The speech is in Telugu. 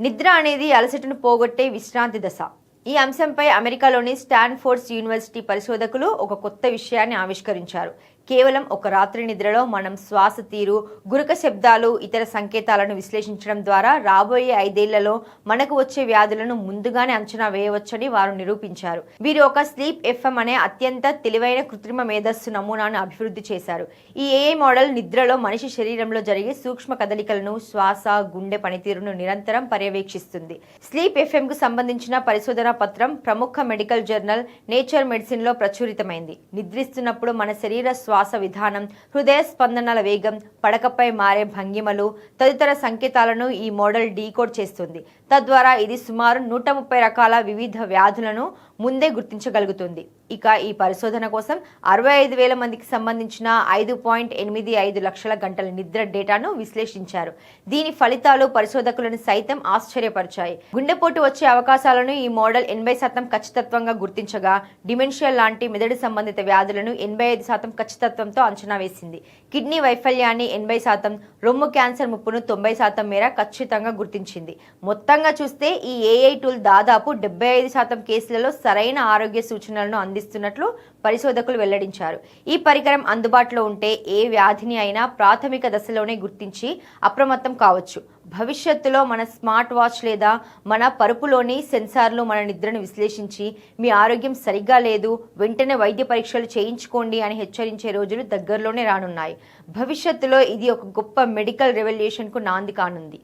నిద్ర అనేది అలసటను పోగొట్టే విశ్రాంతి దశ. ఈ అంశంపై అమెరికాలోని స్టాన్ఫోర్డ్స్ యూనివర్సిటీ పరిశోధకులు ఒక కొత్త విషయాన్ని ఆవిష్కరించారు. కేవలం ఒక రాత్రి నిద్రలో మనం శ్వాస తీరు గురుక శబ్దాలు ఇతర సంకేతాలను విశ్లేషించడం ద్వారా రాబోయే ఐదేళ్ళలో మనకు వచ్చే వ్యాధులను ముందుగానే అంచనా వేయవచ్చని వారు నిరూపించారు. వీరు ఒక స్లీప్ ఎఫ్ఎం అనే అత్యంత తెలివైన కృత్రిమ మేధస్సు నమూనాను అభివృద్ధి చేశారు. ఈ ఏఐ మోడల్ నిద్రలో మనిషి శరీరంలో జరిగే సూక్ష్మ కదలికలను శ్వాస గుండె పనితీరును నిరంతరం పర్యవేక్షిస్తుంది. స్లీప్ ఎఫ్ఎం కు సంబంధించిన పరిశోధన పత్రం ప్రముఖ మెడికల్ జర్నల్ నేచర్ మెడిసిన్లో ప్రచురితమైంది. నిద్రిస్తున్నప్పుడు మన శరీర శ్వాస విధానం హృదయ స్పందనల వేగం పడకపై మారే భంగిమలు తదితర సంకేతాలను ఈ మోడల్ డీకోడ్ చేస్తుంది. తద్వారా ఇది సుమారు నూట ముప్పై రకాల వివిధ వ్యాధులను ముందే గుర్తించగలుగుతుంది. ఇక ఈ పరిశోధన కోసం అరవై ఐదు వేల మందికి సంబంధించిన ఐదు పాయింట్ ఎనిమిది ఐదు లక్షల గంటల నిద్ర డేటాను విశ్లేషించారు. దీని ఫలితాలు పరిశోధకులను సైతం ఆశ్చర్యపరిచాయి. గుండెపోటు వచ్చే అవకాశాలను ఈ మోడల్ ఎనభై శాతం ఖచ్చితత్వంగా గుర్తించగా డిమెన్షియా లాంటి మెదడు సంబంధిత వ్యాధులను ఎనభై ఐదు శాతం ఖచ్చితత్వంతో అంచనా వేసింది. కిడ్నీ వైఫల్యాన్ని ఎనభై శాతం రొమ్ము క్యాన్సర్ ముప్పును తొంభై శాతం మేర ఖచ్చితంగా గుర్తించింది. మొత్తంగా చూస్తే ఈ ఏఐ టూల్ దాదాపు డెబ్బై ఐదు శాతం కేసులలో సరైన ఆరోగ్య సూచనలను అందిస్తున్నట్లు పరిశోధకులు వెల్లడించారు. ఈ పరికరం అందుబాటులో ఉంటే ఏ వ్యాధిని అయినా ప్రాథమిక దశలోనే గుర్తించి అప్రమత్తం కావచ్చు. భవిష్యత్తులో మన స్మార్ట్ వాచ్ లేదా మన పరుపులోని సెన్సార్లు మన నిద్రను విశ్లేషించి మీ ఆరోగ్యం సరిగ్గా లేదు వెంటనే వైద్య పరీక్షలు చేయించుకోండి అని హెచ్చరించే రోజులు దగ్గరలోనే రానున్నాయి. భవిష్యత్తులో ఇది ఒక గొప్ప మెడికల్ రెవల్యూషన్కు నాంది కానుంది.